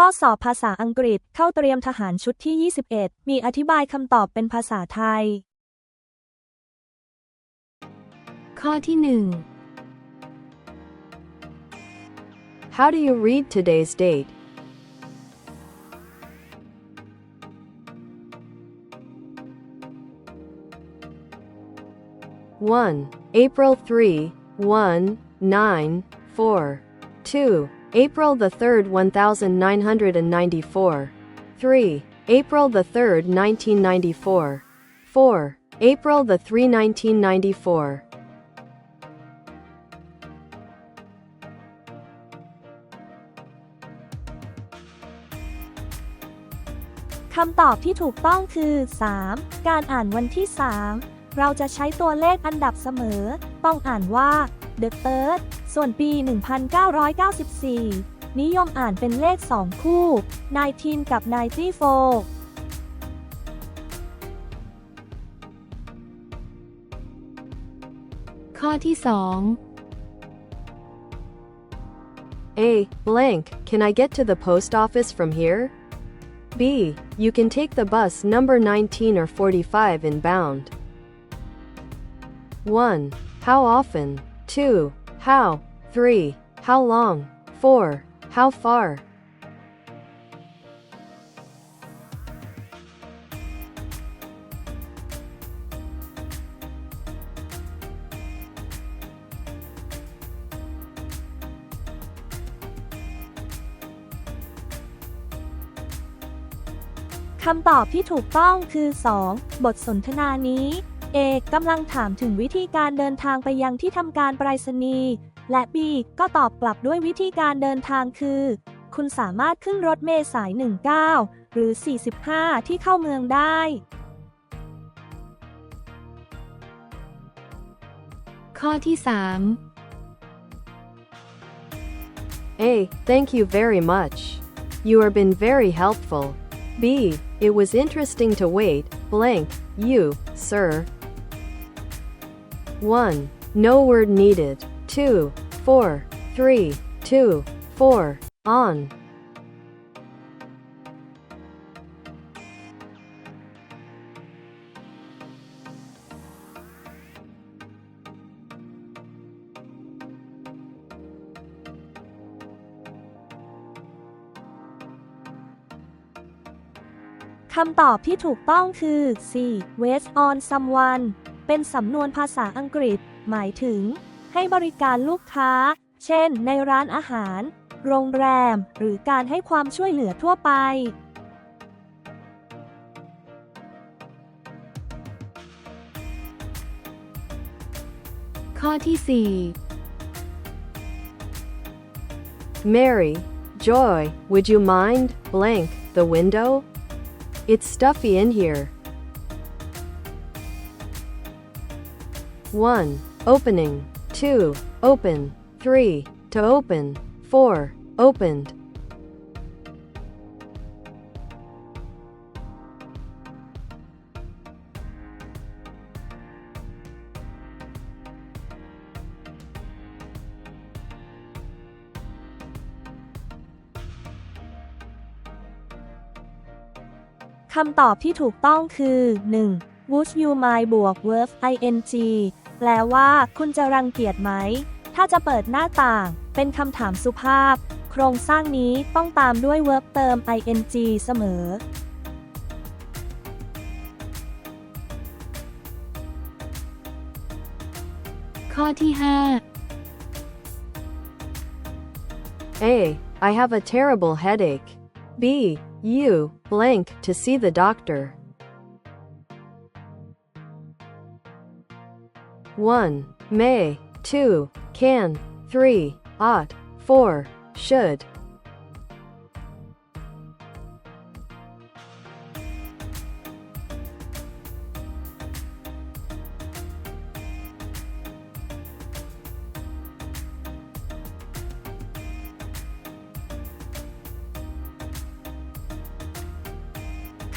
ข้อสอบภาษาอังกฤษเข้าเตรียมทหารชุดที่ 21 มีอธิบายคำตอบเป็นภาษาไทย ข้อที่ How do you read today's date? One, April 3, 1, 9, 4. Two, April the 3rd 1994. Three, April the 3rd 1994. Four, April the 3 1994. คำตอบที่ถูกต้องคือ 3. การอ่านวันที่ 3 เราจะใช้ตัวเลขอันดับเสมอ ต้องอ่านว่า the third ส่วนปี 1994 นิยมอ่านเป็นเลข 2 คู่ 19 กับ 94ข้อที่ A. Blank, can I get to the post office from here? B. You can take the bus number 19 or 45 inbound. 1. How often? 2. How? 3. How long? 4. How far? คำตอบที่ถูกต้องคือ 2. บทสนทนานี้ A กำลังถามถึงวิธีการเดินทางไปยังที่ทำการไปรษณีย์และ B ก็ตอบกลับด้วยวิธีการเดินทางคือ คุณสามารถขึ้นรถเมล์สาย 19 หรือ 45 ที่เข้าเมืองได้3ข้อที่ A. Thank you very much. You have been very helpful. B. It was interesting to wait, blank, you, sir. 1. No word needed. 2. 4. 3. 2. 4. On. คำตอบที่ถูกต้องคือ 4. wait on someone เป็นสำนวนภาษาอังกฤษ หมายถึง ให้บริการลูกค้า เช่น ในร้านอาหาร โรงแรม หรือการให้ความช่วยเหลือทั่วไป ข้อที่ Mary, Joy, would you mind, blank, the window? It's stuffy in here. 1. Opening. 2. Open. 3. To open. 4. Opened. คำตอบที่ถูกต้องคือ 1. would you mind บวก verb ing แปลว่า คุณจะรังเกียจไหม ถ้าจะเปิดหน้าต่าง เป็นคำถามสุภาพ โครงสร้างนี้ต้องตามด้วย verb เติม ing เสมอ4ข้อที่ A. I have a terrible headache. B. You, blank, to see the doctor. 1. May. 2. Can. 3. Ought. 4. Should.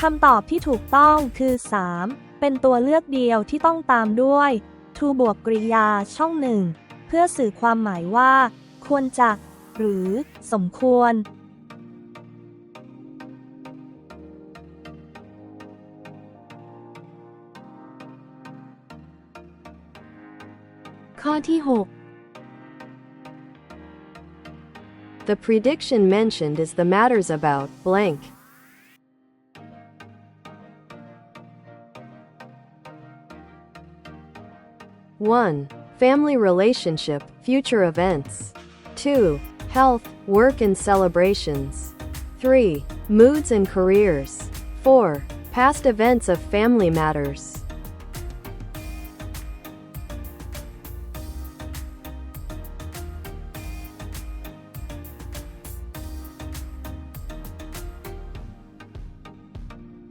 คำตอบที่ถูกต้องคือ 3. เป็นตัวเลือกเดียวที่ต้องตามด้วย to บวกกริยาช่องหนึ่งเพื่อสื่อความหมายว่า ควรจะ หรือ สมควร ข้อที่ 6 The prediction mentioned is the matters about blank One, family relationship, future events. Two, health, work and celebrations. Three, moods and careers. Four, past events of family matters.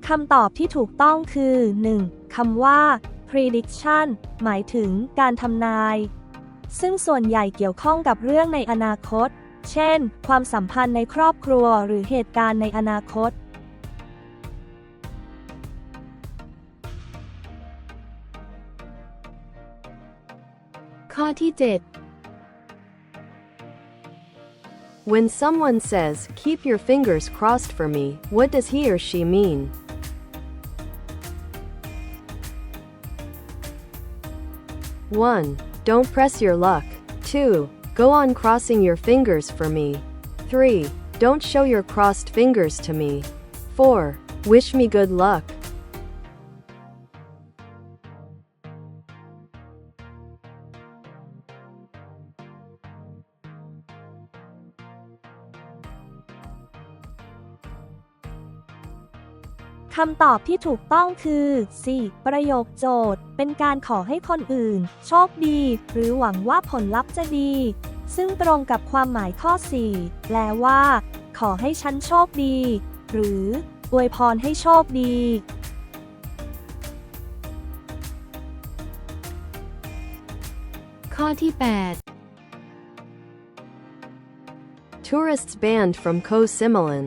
คำตอบที่ถูกต้องคือ 1. คำว่า prediction หมายถึงการทำนาย ซึ่งส่วนใหญ่เกี่ยวข้องกับเรื่องในอนาคต เช่น ความสัมพันธ์ในครอบครัวหรือเหตุการณ์ในอนาคต ข้อที่ When someone says, keep your fingers crossed for me, what does he or she mean? One, don't press your luck. Two, go on crossing your fingers for me. Three, don't show your crossed fingers to me. Four, wish me good luck. คำตอบที่ถูกต้องคือ C ประโยคโจทย์ เป็นการขอให้คนอื่น โชคดี หรือหวังว่าผลลัพธ์จะดี ซึ่งตรงกับความหมายข้อ 4 แปลว่า ขอให้ฉันโชคดี หรืออวยพรให้โชคดีข้อที่ 8 Tourists banned from Koh Simulan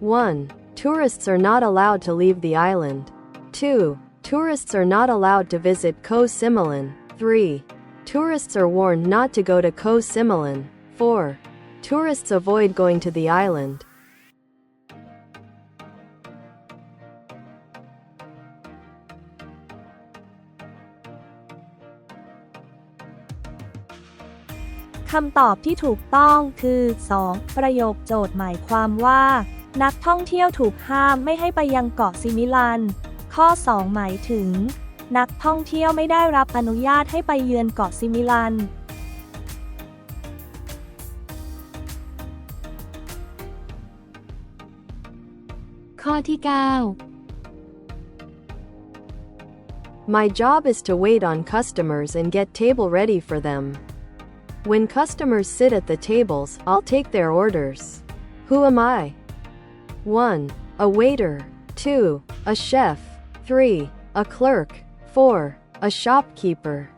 1. Tourists are not allowed to leave the island. 2. Tourists are not allowed to visit Koh Similan. 3. Tourists are warned not to go to Koh Similan. 4. Tourists avoid going to the island. คำตอบที่ถูกต้องคือ 2. ประโยคโจทย์หมายความว่า นักท่องเที่ยวถูกห้ามไม่ให้ไปยังเกาะซิมิลัน ข้อ 2 หมายถึง นักท่องเที่ยวไม่ได้รับอนุญาตให้ไปเยือนเกาะซิมิลัน ข้อที่ My job is to wait on customers and get table ready for them. When customers sit at the tables, I'll take their orders. Who am I? 1. A waiter. 2. A chef. 3. A clerk. 4. A shopkeeper.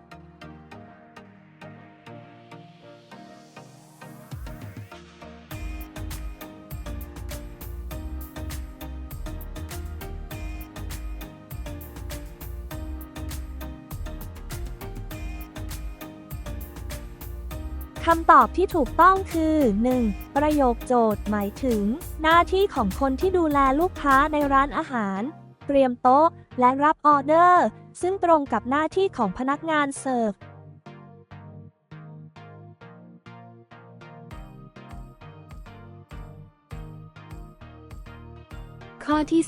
คำตอบที่ถูกต้องคือ 1. ประโยคโจทย์ หมายถึง หน้าที่ของคนที่ดูแลลูกค้าในร้านอาหาร เตรียมโต๊ะ และรับออเดอร์ ซึ่งตรงกับหน้าที่ของพนักงานเสิร์ฟ10ข้อที่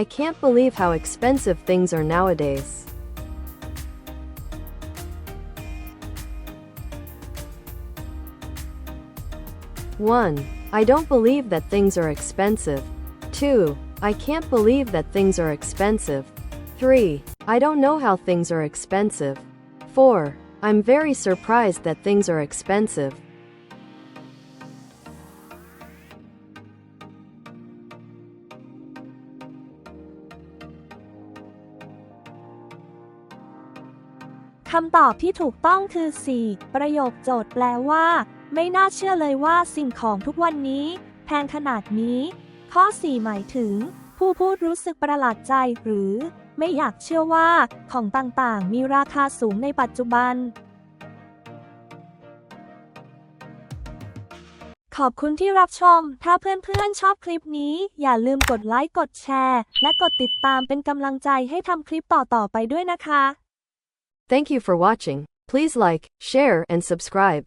I can't believe how expensive things are nowadays. One, I don't believe that things are expensive. Two, I can't believe that things are expensive. Three, I don't know how things are expensive. Four, I'm very surprised that things are expensive. คำตอบที่ถูกต้องคือ 4. ประโยคโจทย์แปลว่า ไม่น่าเชื่อเลยว่าสิ่งของทุกวันนี้ แพงขนาดนี้ ข้อ 4 หมายถึง ผู้พูดรู้สึกประหลาดใจหรือ ไม่อยากเชื่อว่าของต่างๆ มีราคาสูงในปัจจุบัน ขอบคุณที่รับชม ถ้าเพื่อนๆชอบคลิปนี้ อย่าลืมกดไลค์กดแชร์ และกดติดตามเป็นกำลังใจให้ทำคลิปต่อๆไปด้วยนะคะ Thank you for watching. Please like, share, and subscribe.